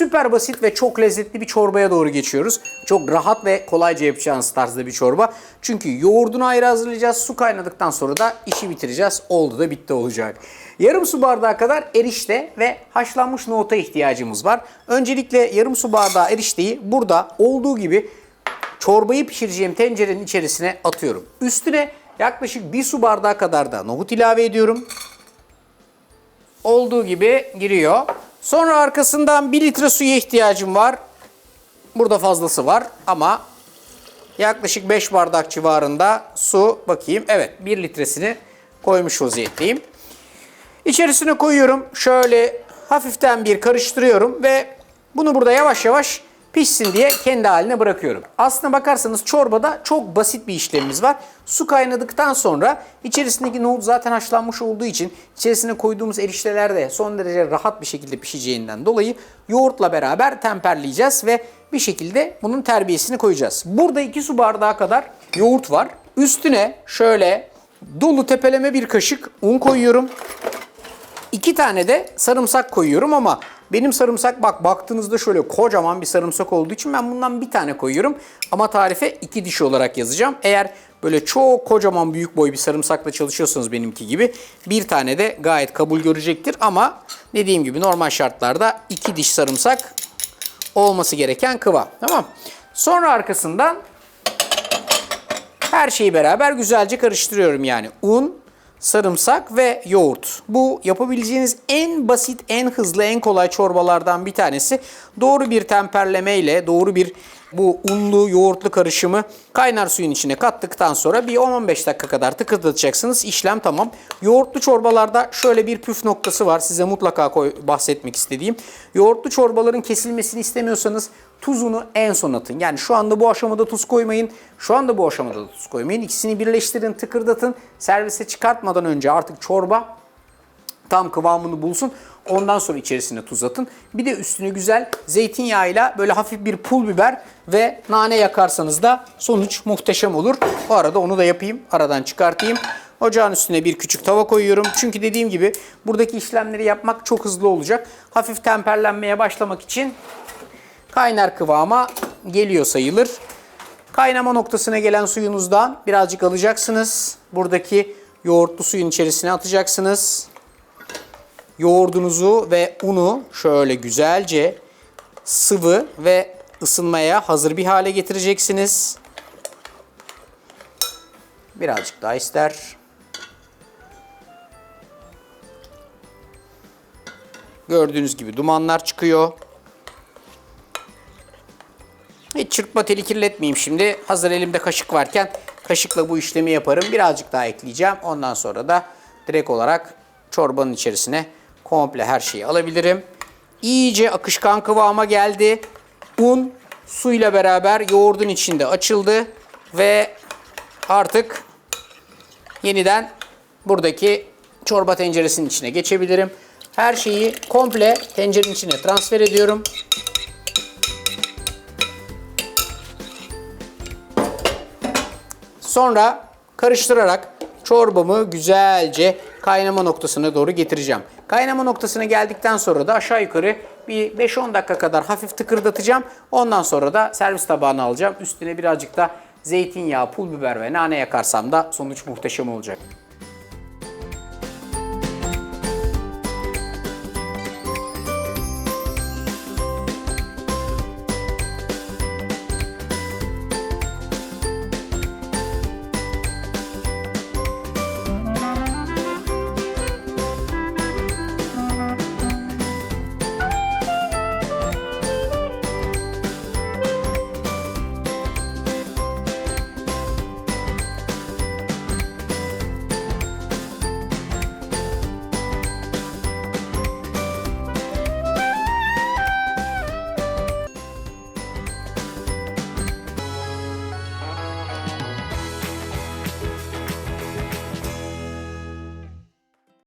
Süper basit ve çok lezzetli bir çorbaya doğru geçiyoruz. Çok rahat ve kolayca yapacağınız tarzda bir çorba. Çünkü yoğurdunu ayrı hazırlayacağız. Su kaynadıktan sonra da işi bitireceğiz. Oldu da bitti olacak. Yarım su bardağı kadar erişte ve haşlanmış nohuta ihtiyacımız var. Öncelikle yarım su bardağı erişteyi burada olduğu gibi çorbayı pişireceğim tencerenin içerisine atıyorum. Üstüne yaklaşık bir su bardağı kadar da nohut ilave ediyorum. Olduğu gibi giriyor. Sonra arkasından 1 litre suya ihtiyacım var. Burada fazlası var ama yaklaşık 5 bardak civarında su bakayım. Evet 1 litresini koymuş vaziyetteyim. İçerisine koyuyorum. Şöyle hafiften bir karıştırıyorum ve bunu burada yavaş yavaş pişsin diye kendi haline bırakıyorum. Aslına bakarsanız çorbada çok basit bir işlemimiz var. Su kaynadıktan sonra içerisindeki nohut zaten haşlanmış olduğu için içerisine koyduğumuz erişteler de son derece rahat bir şekilde pişeceğinden dolayı yoğurtla beraber temperleyeceğiz ve bir şekilde bunun terbiyesini koyacağız. Burada 2 su bardağı kadar yoğurt var. Üstüne şöyle dolu tepeleme bir kaşık un koyuyorum. İki tane de sarımsak koyuyorum ama benim sarımsak bak baktığınızda şöyle kocaman bir sarımsak olduğu için ben bundan bir tane koyuyorum. Ama tarife iki diş olarak yazacağım. Eğer böyle çok kocaman büyük boy bir sarımsakla çalışıyorsanız benimki gibi bir tane de gayet kabul görecektir. Ama dediğim gibi normal şartlarda iki diş sarımsak olması gereken kıvam. Tamam. Sonra arkasından her şeyi beraber güzelce karıştırıyorum yani. Un, sarımsak ve yoğurt. Bu yapabileceğiniz en basit, en hızlı, en kolay çorbalardan bir tanesi. Doğru bir temperleme ile doğru bir bu unlu yoğurtlu karışımı kaynar suyun içine kattıktan sonra bir 10-15 dakika kadar tıkırdatacaksınız. İşlem tamam. Yoğurtlu çorbalarda şöyle bir püf noktası var. Size mutlaka koy, bahsetmek istediğim. Yoğurtlu çorbaların kesilmesini istemiyorsanız tuzunu en son atın. Yani şu anda bu aşamada tuz koymayın. Şu anda bu aşamada da tuz koymayın. İkisini birleştirin, tıkırdatın. Servise çıkartmadan önce artık çorba tam kıvamını bulsun. Ondan sonra içerisine tuz atın. Bir de üstüne güzel zeytinyağıyla böyle hafif bir pul biber ve nane yakarsanız da sonuç muhteşem olur. Bu arada onu da yapayım. Aradan çıkartayım. Ocağın üstüne bir küçük tava koyuyorum. Çünkü dediğim gibi buradaki işlemleri yapmak çok hızlı olacak. Hafif temperlenmeye başlamak için kaynar kıvama geliyor sayılır. Kaynama noktasına gelen suyunuzdan birazcık alacaksınız. Buradaki yoğurtlu suyun içerisine atacaksınız. Yoğurdunuzu ve unu şöyle güzelce sıvı ve ısınmaya hazır bir hale getireceksiniz. Birazcık daha ister. Gördüğünüz gibi dumanlar çıkıyor. Hiç çırpma teli kirletmeyeyim şimdi. Hazır elimde kaşık varken kaşıkla bu işlemi yaparım. Birazcık daha ekleyeceğim. Ondan sonra da direkt olarak çorbanın içerisine komple her şeyi alabilirim. İyice akışkan kıvama geldi. Un suyla beraber yoğurdun içinde açıldı ve artık yeniden buradaki çorba tenceresinin içine geçebilirim. Her şeyi komple tencerenin içine transfer ediyorum. Sonra karıştırarak çorbamı güzelce kaynama noktasına doğru getireceğim. Kaynama noktasına geldikten sonra da aşağı yukarı bir 5-10 dakika kadar hafif tıkırdatacağım. Ondan sonra da servis tabağına alacağım. Üstüne birazcık da zeytinyağı, pul biber ve nane yakarsam da sonuç muhteşem olacak.